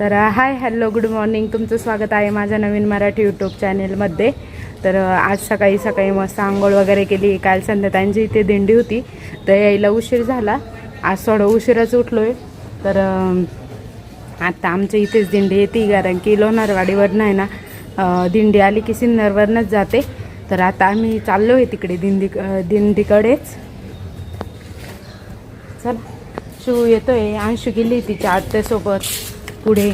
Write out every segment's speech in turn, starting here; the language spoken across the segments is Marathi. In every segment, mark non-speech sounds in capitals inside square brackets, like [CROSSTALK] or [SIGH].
तर हाय हॅलो गुड मॉर्निंग. तुमचं स्वागत आहे माझ्या नवीन मराठी यूट्यूब चॅनेलमध्ये. तर आज सकाळी सकाळी मस्त आंघोळ वगैरे केली. काल संध्याकाळची इथे दिंडी होती. तर यायला उशीर झाला. आज थोडं उशीरच उठलो आहे तर आत्ता आमच्या इथेच दिंडी येते कारण की लोणारवाडीवरनं आहे ना दिंडी आली की सिन्नरवरनंच जाते. तर आता आम्ही चाललो आहे तिकडे दिंडी दिंडीकडेच. चल शिव येतोय. अंशू गेली तिच्या आत्यासोबत पुढे.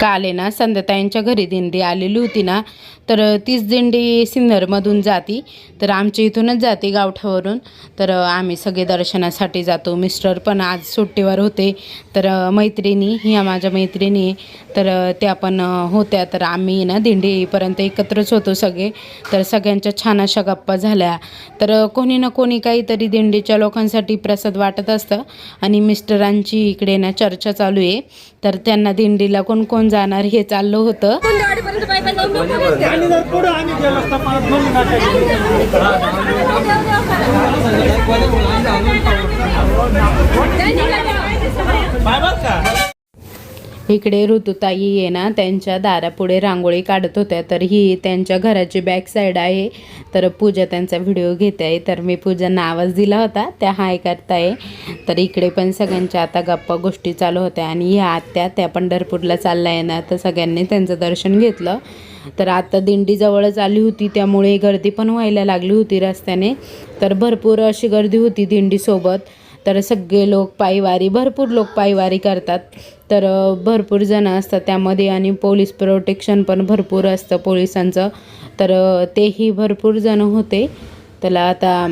काल आहे ना संध्याताईंच्या घरी दिंडी आलेली होती ना तर तीच दिंडी सिन्नरमधून जाती. तर आमच्या इथूनच जाते गावठावरून. तर आम्ही सगळे दर्शनासाठी जातो. मिस्टर पण आज सुट्टीवर होते. तर मैत्रिणी ह्या माझ्या मैत्रिणी तर त्या पण होत्या. तर आम्ही ना दिंडीपर्यंत एकत्रच होतो सगळे. तर सगळ्यांच्या छान अशा गप्पा झाल्या. तर कोणी ना कोणी काहीतरी दिंडीच्या लोकांसाठी प्रसाद वाटत असतं. आणि मिस्टरांची इकडे ना चर्चा चालू आहे. तर त्यांना दिंडीला कोण कोण जाणार हे चाललं होतं. आणि जर पुढे आम्ही गेलो असता परत दोन इकडे ऋतुताई आहे ना त्यांच्या दारापुढे रांगोळी काढत होत्या तर ही त्यांच्या घराची बॅक साईड आहे. तर पूजा त्यांचा व्हिडिओ घेते आहे. तर मी पूजांना आवाज दिला होता त्या हाय करताय. तर इकडे पण सगळ्यांच्या आता गप्पा गोष्टी चालू होत्या. आणि ह्या आत्या त्या पंढरपूरला चालल्या आहे ना तर सगळ्यांनी त्यांचं दर्शन घेतलं. तर आता दिंडी जवळच आली होती त्यामुळे गर्दी पण व्हायला लागली होती रस्त्याने. तर भरपूर अशी गर्दी होती दिंडीसोबत. तर सगळे लोक पायवारी भरपूर लोक पायवारी करतात. तर भरपूर जण असतात त्यामध्ये आणि पोलीस प्रोटेक्शन पण भरपूर असतं पोलिसांचं. तर तेही भरपूर जण होते. त्याला आता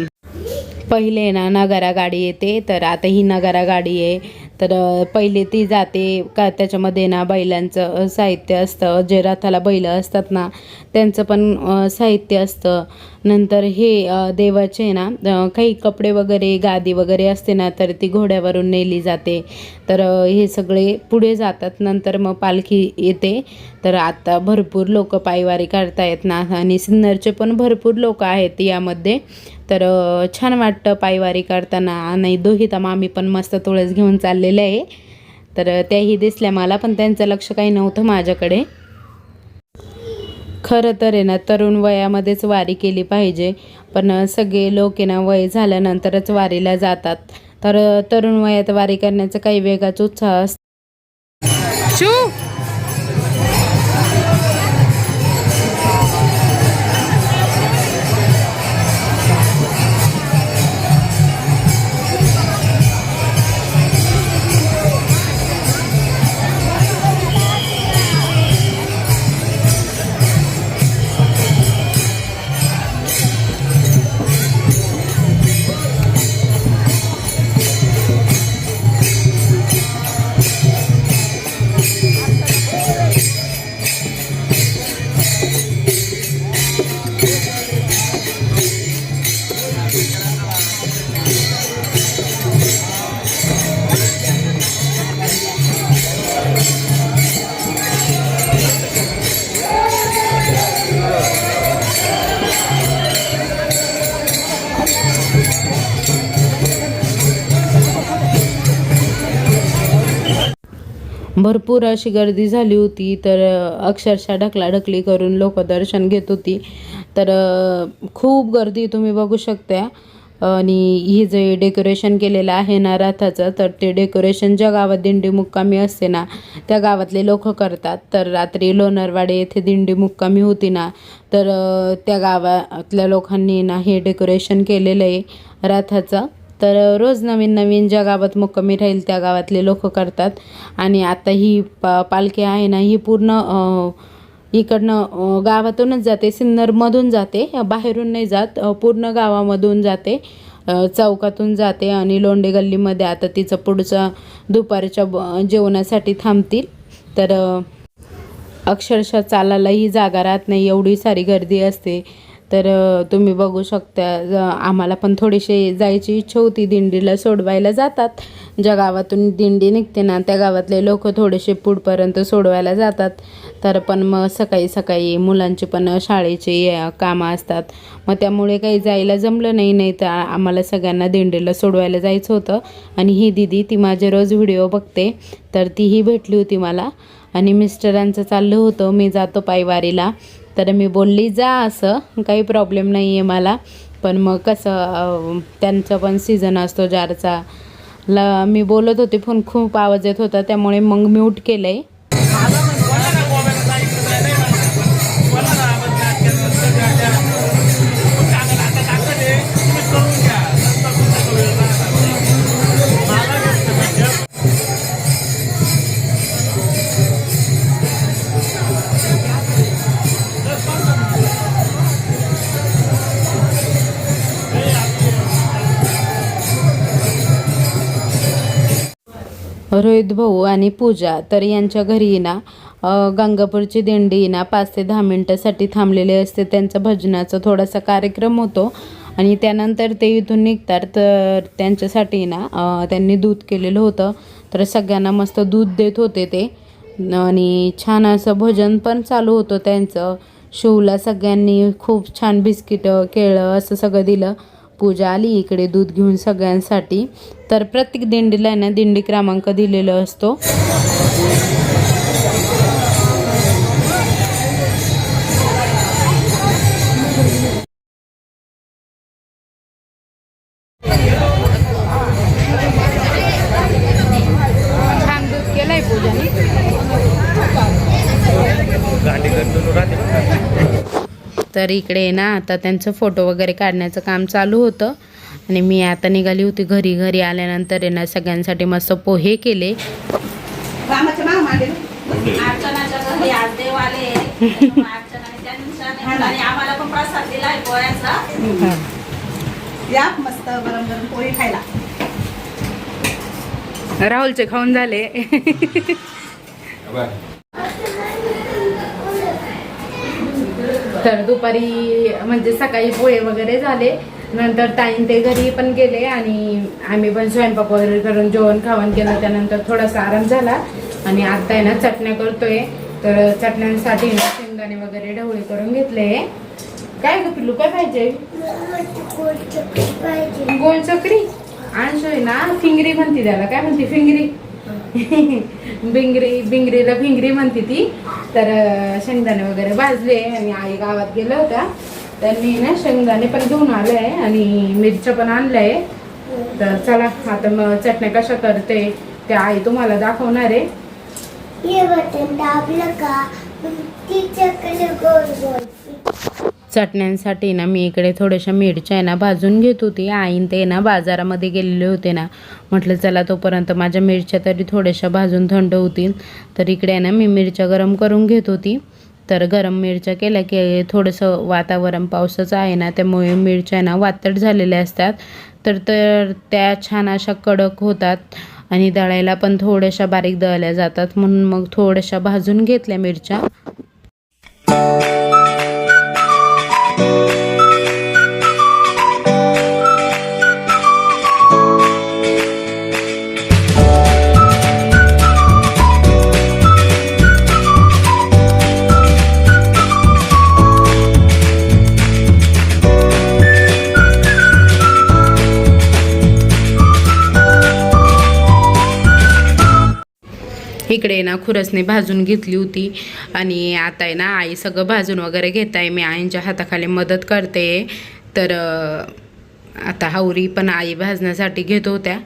पहिले ना नगारा गाडी येते तर आता ही नगारा गाडी आहे. तर पहिले ती जाते. का त्याच्यामध्ये ना बैलांचं साहित्य असतं. जे रथाला बैल असतात ना त्यांचं पण साहित्य असतं. नंतर हे देवाचे ना काही कपडे वगैरे गादी वगैरे असते ना तर ती घोड्यावरून नेली जाते. तर हे सगळे पुढे जातात. नंतर मग पालखी येते. तर आता भरपूर लोक पायवारी करतायत ना आणि सिन्नरचे पण भरपूर लोक आहेत यामध्ये. तर छान वाटतं पायवारी करताना. आणि दोहिता मामी पण मस्त तुळस घेऊन चाललेले आहे. तर त्याही दिसल्या मला पण त्यांचं लक्ष काही नव्हतं माझ्याकडे. खरं तर आहे ना तरुण वयामध्येच वारी केली पाहिजे. पण सगळे लोक आहे ना वय झाल्यानंतरच वारीला जातात. तर तरुण वयात वारी करण्याचा काही वेगळाच उत्साह असतो. भरपूर अशी गर्दी झाली होती. तर अक्षरशः ढकलाढकली करून लोक दर्शन घेत होती. तर खूप गर्दी तुम्ही बघू शकता आणि ही जे डेकोरेशन केलेलं आहे ना रथाचं तर ते डेकोरेशन ज्या गावात दिंडी मुक्कामी असते ना त्या गावातले लोक करतात. तर रात्री लोणारवाडे येथे दिंडी मुक्कामी होती ना तर त्या गावातल्या लोकांनी ना हे डेकोरेशन केलेलं आहे रथाचं. तर रोज नवीन नवीन ज्या गावात मुक्कामी राहील त्या गावातले लोक करतात. आणि आता ही पा पालखी आहे ना ही पूर्ण इकडनं गावातूनच जाते. सिन्नरमधून जाते. बाहेरून नाही जात. पूर्ण गावामधून जाते. चौकातून जाते आणि लोंडे गल्लीमध्ये आता तिचं पुढचं दुपारच्या जेवणासाठी थांबतील. तर अक्षरशः चालायलाही जागा राहत नाही. एवढी सारी गर्दी असते. तर तुम्ही बघू शकता आम्हाला पण थोडीशी जायची इच्छा होती. दिंडीला सोडवायला जातात. ज्या गावातून दिंडी निघते ना त्या गावातले लोक थोडेसे पुढपर्यंत सोडवायला जातात. तर पण मग सकाळी सकाळी मुलांची पण शाळेची कामं असतात. मग त्यामुळे काही जायला जमलं नाही. नाही तर आम्हाला सगळ्यांना दिंडीला सोडवायला जायचं होतं. आणि ही दिदी ती माझे रोज व्हिडिओ बघते. तर तीही भेटली होती मला. आणि मिस्टरांचं चाललं होतं. मी जातो पायवारीला. तर मी बोलली जा असं काही प्रॉब्लेम नाही आहे मला. पण मग कसं त्यांचं त्यांचा पण सीझन असतो जारचा. ला मी बोलत होते पण खूप आवाज येत होता त्यामुळे मग म्यूट केलं आहे रोहित भाऊ आणि पूजा तर यांच्या घरी ना गंगापूरची दिंडी ना पाच ते दहा मिनटासाठी थांबलेले असते. त्यांचा भजनाचा थोडासा कार्यक्रम होतो आणि त्यानंतर ते इथून निघतात. तर त्यांच्यासाठी ना त्यांनी दूध केलेलं होतं. तर सगळ्यांना मस्त दूध देत होते ते. आणि छान असं भजन पण चालू होतं त्यांचं. शिवला सगळ्यांनी खूप छान बिस्किटं केळं असं सगळं दिलं. पूजा आली इकडे दूध घेऊन सगळ्यांसाठी. तर प्रत्येक दिंडीला आहे ना दिंडी क्रमांक दिलेला असतो. तर इकडे ना आता त्यांचं फोटो वगैरे काढण्याचं काम चालू होतं. आणि मी आता निघाली होती घरी. घरी आल्यानंतर आहे ना सगळ्यांसाठी मस्त पोहे केले. राहुलचे खाऊन झाले. तर दुपारी म्हणजे सकाळी पोहे वगैरे झाले. नंतर ताईन ते घरी पण गेले आणि आम्ही पण स्वयंपाक वगैरे करून जेवण खावण केलं. त्यानंतर थोडासा आराम झाला आणि आता आहे ना चटण्या करतोय. तर चटण्यांसाठी ना शेंगदाणे वगैरे ढवळे करून घेतले. काय ग पिल्लू काय पाहिजे गोल चकरी. चक्री आहे ना फिंगरी म्हणते त्याला. काय म्हणते फिंगरी? [LAUGHS] बिंगरी बिंगरीला फिंगरी म्हणते ती. तर शेंगदाणे वगैरे भाजले आणि आई गावात गेल्या होत्या त्यांनी ना शेंगदाणे पण घेऊन आले आणि मिरच्या पण आणलंय. तर चला आता मग चटण्या कशा करते ते आई तुम्हाला दाखवणार आहे. चटण्यांसाठी ना मी इकडे थोड्याशा मिरच्या आहे ना भाजून घेत होती. आईन ते ना बाजारामध्ये गेलेले होते ना. म्हटलं चला तोपर्यंत माझ्या मिरच्या तरी थोड्याशा भाजून थंड होतील. तर इकडे आहे ना मी मिरच्या गरम करून घेत होती. तर गरम मिरच्या केल्या की थोडंसं वातावरण पावसाचं आहे ना त्यामुळे मिरच्या ना वातट झालेल्या असतात. तर तर त्या छान अशा कडक होतात आणि दळायला पण थोड्याशा बारीक दळल्या जातात. म्हणून मग थोड्याशा भाजून घेतल्या मिरच्या. आहे ना खुरसने भाजून घेतली होती. आणि आता आहे ना आई सगळं भाजून वगैरे घेत आहे. मी आईंच्या हाताखाली मदत करते. तर आता हावरी पण आई भाजण्यासाठी घेत होत्या.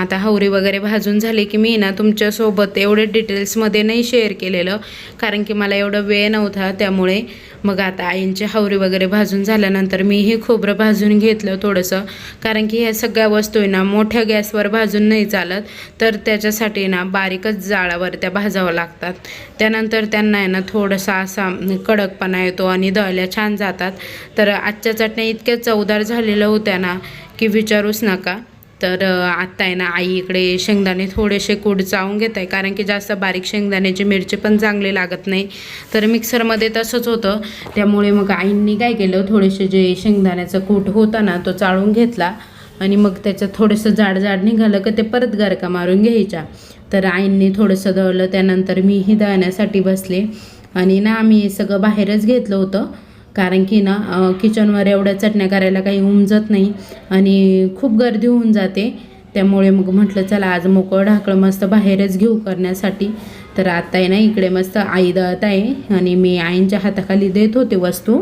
आता हावरी वगैरे भाजून झाले की मी ना तुमच्यासोबत एवढे डिटेल्समध्ये नाही शेअर केलेलं कारण की मला एवढा वेळ नव्हता त्यामुळे. मग आता आईंची हावरी वगैरे भाजून झाल्यानंतर मी हे खोबरं भाजून घेतलं थोडंसं. कारण की ह्या सगळ्या वस्तू आहे ना मोठ्या गॅसवर भाजून नाही चालत. तर त्याच्यासाठी ना बारीकच जाळावर त्या भाजावं लागतात. त्यानंतर त्यांना आहे ना थोडासा असा कडकपणा येतो आणि दळल्या छान जातात. तर आजच्या चटण्या इतक्या चवदार झालेल्या होत्या ना की विचारूच नका. तर आत्ता आहे ना आई इकडे शेंगदाणे थोडेसे कूड चावून घेत आहे कारण की जास्त बारीक शेंगदाण्याची मिरची पण चांगले लागत नाही. तर मिक्सरमध्ये तसंच होतं. त्यामुळे मग आईंनी काय केलं थोडेसे जे शेंगदाण्याचं कूट होता ना तो चाळून घेतला. आणि मग त्याचं थोडंसं जाड जाड निघालं का ते परत गरका मारून घ्यायच्या. तर आईंनी थोडंसं दळलं. त्यानंतर मीही दळण्यासाठी बसले. आणि ना आम्ही हे सगळं बाहेरच घेतलं होतं. कारण की ना किचनवर एवढ्या चटण्या करायला काही उमजत नाही आणि खूप गर्दी होऊन जाते. त्यामुळे मग म्हटलं चला आज मोकळं ढाकळं मस्त बाहेरच घेऊ करण्यासाठी. तर आता आहे ना इकडे मस्त आई दळत आहे आणि मी आईंच्या हाताखाली देत होते वस्तू.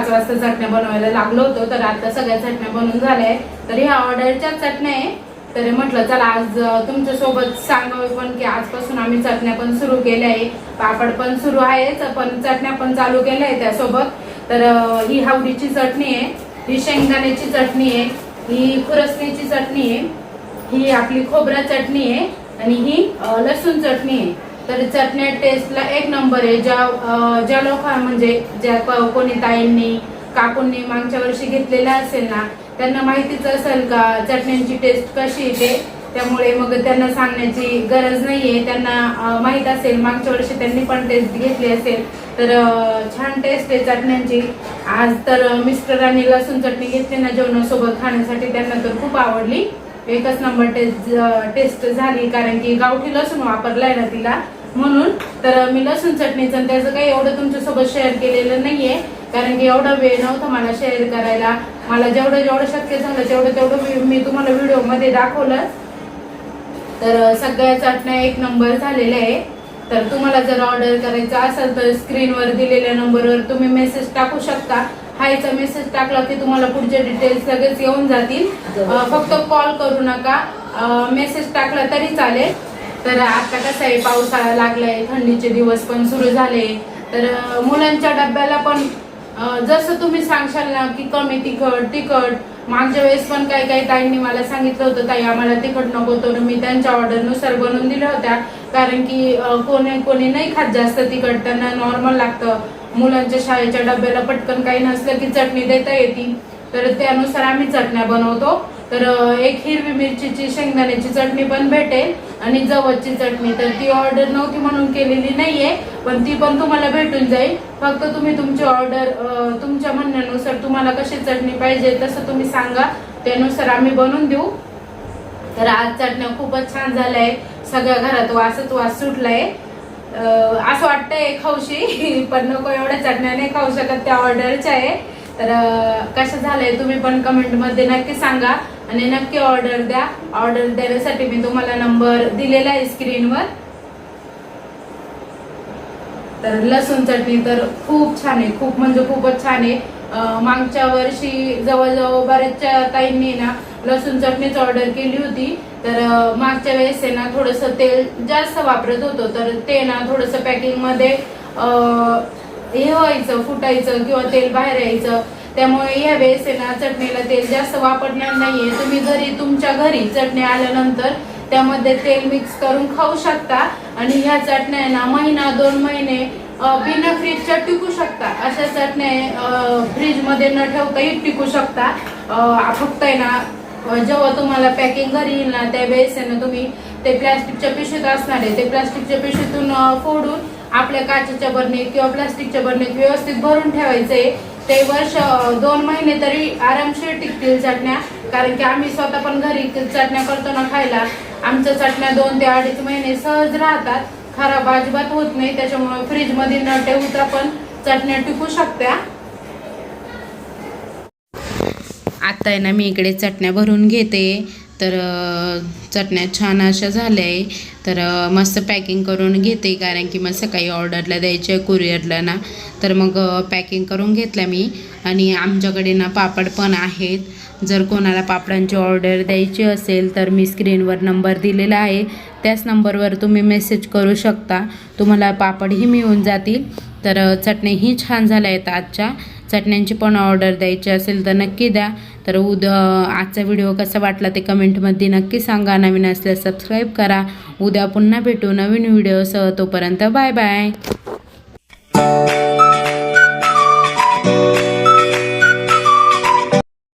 पाच वाजता चटण्या बनवायला लागलो होतो तर आता सगळ्या चटण्या बनवून झाल्या तर ह्या ऑर्डरच्या चटण्या आहे तर म्हटलं चला आज तुमच्या तुमच्यासोबत सांगावे पण की आजपासून आम्ही चटण्या पण सुरू केल्या आहे पापड पण सुरू आहेच पण चटण्या पण चालू केल्या आहे त्यासोबत. तर ही हावडीची चटणी आहे ही शेंगदाण्याची चटणी आहे ही खुरसणीची चटणी आहे ही आपली खोबरा चटणी आहे आणि ही लसूण चटणी आहे. तर चटण्या टेस्टला एक नंबर आहे. ज्या ज्या लोक म्हणजे ज्या कोणी ताईंनी काकूंनी मागच्या वर्षी घेतलेल्या असेल ना त्यांना माहितीच असेल का चटण्यांची टेस्ट कशी येते त्यामुळे मग त्यांना सांगण्याची गरज नाहीये. त्यांना माहीत असेल मागच्या वर्षी त्यांनी पण टेस्ट घेतली असेल तर छान टेस्ट आहे चटण्यांची. आज तर मिस्टरांनी लसूण चटणी घेतली ना जेवणासोबत खाण्यासाठी त्यांना तर खूप आवडली. एकच नंबर टेस्ट टेस्ट झाली कारण की गावठी लसूण वापरलाय ना तिला. म्हणून तर मी लसूण चटणीचं आणि त्याचं काही एवढं तुमच्यासोबत शेअर केलेलं नाहीये. कारण की एवढा वेळ नव्हता मला शेअर करायला. मला जेवढं जेवढं शक्य झालं तेवढं तेवढं मी- तुम्हाला व्हिडिओमध्ये दाखवलं. तर सगळ्या चटण्या एक नंबर झालेल्या आहे. तर तुम्हाला जर ऑर्डर करायचं असेल तर स्क्रीनवर दिलेल्या नंबरवर तुम्ही मेसेज टाकू शकता. हायचा मेसेज टाकला की तुम्हाला पुढचे डिटेल्स लगेच येऊन जातील. फक्त कॉल करू नका. मेसेज टाकला तरी चालेल. तर आता कसं आहे पावसाळा लागलाय थंडीचे दिवस पण सुरू झाले. तर मुलांच्या डब्याला पण जसं तुम्ही सांगशाल ना की कमी तिखट तिखट. मागच्या वेळेस पण काही काही ताईंनी मला सांगितलं होतं ताई आम्हाला तिखट नको. तर मी त्यांच्या ऑर्डरनुसार बनवून दिल्या होत्या. कारण की कोणी कोणी नाही खात जास्त तिखट त्यांना नॉर्मल लागतं. मुलांच्या शाळेच्या डब्याला पटकन काही नसलं की चटणी देता येते. तर त्यानुसार आम्ही चटण्या बनवतो. तर एक हिरवी मिरचीची शेंगदाण्याची चटणी पण भेटेल. आणि जवळची चटणी तर ती ऑर्डर नव्हती म्हणून केलेली नाहीये पण ती पण तुम्हाला भेटून जाईल. फक्त तुम्ही तुमची ऑर्डर तुमच्या म्हणण्यानुसार तुम्हाला कशी चटणी पाहिजे तसं तुम्ही सांगा. त्यानुसार आम्ही बनवून देऊ. तर आज चटण्या खूपच छान झाल्या आहे सगळ्या घरात वासच वास सुटलाय. असं वाटतंय खाऊशी पण नको एवढ्या चटण्या नाही खाऊ शकत त्या ऑर्डरच्या आहे. तर कसं झालंय तुम्ही पण कमेंटमध्ये नक्की सांगा. आणि नक्की ऑर्डर द्या. ऑर्डर देण्यासाठी मी तुम्हाला नंबर दिलेला आहे स्क्रीनवर तर लसूण चटणी तर खूप छान आहे. खूप म्हणजे खूपच छान आहे. मागच्या वर्षी जवळजवळ बऱ्याचशा ताईंनी ना लसूण चटणीच ऑर्डर केली होती. तर मागच्या वेळेस ना थोडंसं तेल जास्त वापरत होतो. तर ते ना थोडंसं पॅकिंगमध्ये हे व्हायचं फुटायचं किंवा तेल बाहेर यायचं. त्यामुळे या वेळेस आहे ना चटणीला तेल जास्त वापरणार नाहीये. तुम्ही घरी तुमच्या घरी चटणी आल्यानंतर त्यामध्ये तेल मिक्स करून खाऊ शकता आणि ह्या चटण्या ना महिना दोन महिने बिना फ्रीजच्या टिकू शकता. अशा चटण्या फ्रीजमध्ये न ठेवताही टिकू शकता. फक्त आहे ना जेव्हा तुम्हाला पॅकिंग घरी येईल ना त्यावेळेस आहे ना तुम्ही ते प्लॅस्टिकच्या पिशवीत असणार आहे. ते प्लॅस्टिकच्या पिशवीतून फोडून आपल्या काचेच्या बरणीत किंवा प्लास्टिकच्या बरणीत व्यवस्थित भरून ठेवायचे. ते वर्ष दोन महिने तरी आरामशीर टिकतील चटण्या. कारण की आम्ही स्वतः पण घरी चटण्या करतो ना खायला. आमच्या चटण्या दोन ते अडीच महिने सहज राहतात. खराब अजिबात होत नाही. त्याच्यामुळे फ्रीजमध्ये न ठेवता पण चटण्या टिकू शकत्या. आता आहे ना मी इकडे चटण्या भरून घेते. तर चटण्या छान अशा झाल्या आहे तर मस्त पॅकिंग करून घेते कारण की मग सकाळी ऑर्डरला द्यायचे कुरिअरला ना. तर मग पॅकिंग करून घेतल्या मी. आणि आमच्याकडे ना पापड पण आहेत. जर कोणाला पापडांची ऑर्डर द्यायची असेल तर मी स्क्रीनवर नंबर दिलेला आहे. त्याच नंबरवर तुम्ही मेसेज करू शकता. तुम्हाला पापडही मिळून जातील. तर चटणीही छान झाल्या आहेत आजच्या. चटण्यांची पण ऑर्डर द्यायची असेल तर नक्की द्या. तर उद्या आजचा व्हिडिओ कसा वाटला ते कमेंटमध्ये नक्की सांगा. नवीन असल्यास सबस्क्राईब करा. उद्या पुन्हा भेटू नवीन व्हिडिओसह तोपर्यंत बाय बाय